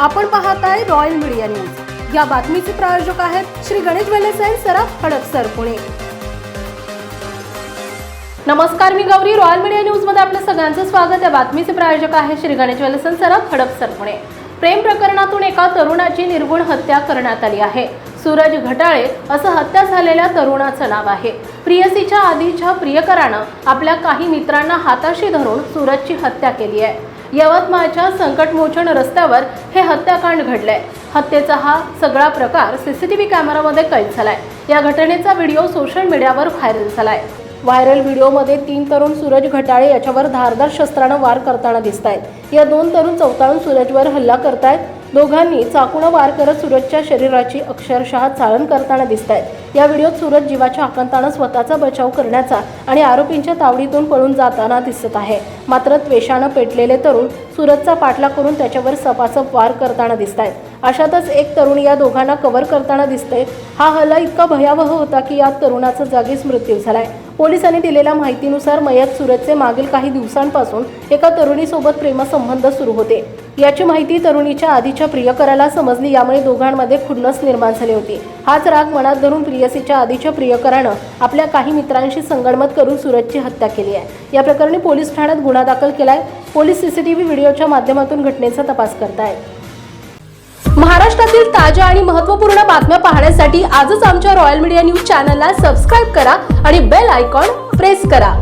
आपण पाहत आहे रॉयल मीडिया न्यूज या बातमीचे प्रायोजक आहेत श्री गणेश वेलेस अँड सराफ हडपसर पुणे. नमस्कार मी गौरी. रॉयल मीडिया न्यूजमध्ये आपलं सगळ्यांचं स्वागत. या बातमीचे प्रायोजक आहे श्री गणेश वेलेस सराफ हडपसर पुणे. प्रेम प्रकरणातून एका तरुणाची निर्गुण हत्या करण्यात आली आहे. सूरज घटाळे असं हत्या झालेल्या तरुणाचं नाव आहे. प्रियसीच्या आधीच्या प्रियकरानं आपल्या काही मित्रांना हाताशी धरून सूरजची हत्या केली आहे. यवतमाळच्या संकटमोचन रस्त्यावर हे हत्याकांड घडलंय. हत्येचा हा सगळा प्रकार सीसीटीव्ही कॅमेरामध्ये कैद झालाय. या घटनेचा व्हिडिओ सोशल मीडियावर व्हायरल झालाय. व्हायरल व्हिडिओमध्ये तीन तरुण सूरज घटाळे याच्यावर धारदार शस्त्रानं वार करताना दिसत आहेत या दोन तरुण चौताळून सूरजवर हल्ला करतायत. दोघांनी चाकूनं वार करत सूरजच्या शरीराची अक्षरशः चाळण करताना दिसत आहेत या व्हिडिओत सूरज जीवाच्या आकांतानं स्वतःचा बचाव करण्याचा आणि आरोपींच्या तावडीतून पळून जाताना दिसत आहे. मात्र त्वेषानं पेटलेले तरुण सूरजचा पाठलाग करून त्याच्यावर सपासप वार करताना दिसत आहेत अशातच एक तरुण या दोघांना कव्हर करताना दिसतंय. हा हल्ला इतका भयावह होता की या तरुणाचा जागीच मृत्यू झालाय. पोलिसांनी दिलेल्या माहितीनुसार मयत सूरजचे मागील काही दिवसांपासून एका तरुणीसोबत प्रेमसंबंध सुरू होते. याची माहिती तरुणीच्या आधीच्या प्रियकराला समजली यामुळे दोघांमध्ये खुन्नस निर्माण झाली होती. हाच राग मनात धरून प्रियसीच्या आधीच्या प्रियकरानं आपल्या काही मित्रांशी संगणमत करून सूरजची हत्या केली आहे. या प्रकरणी पोलीस ठाण्यात गुन्हा दाखल केलाय. पोलीस सीसीटीव्ही व्हिडिओच्या माध्यमातून घटनेचा तपास करतायत महाराष्ट्रातील ताज्या आणि महत्त्वपूर्ण बातम्या पाहण्यासाठी आजच आमच्या रॉयल मीडिया न्यूज चॅनलला सबस्क्राईब करा आणि बेल आयकॉन प्रेस करा.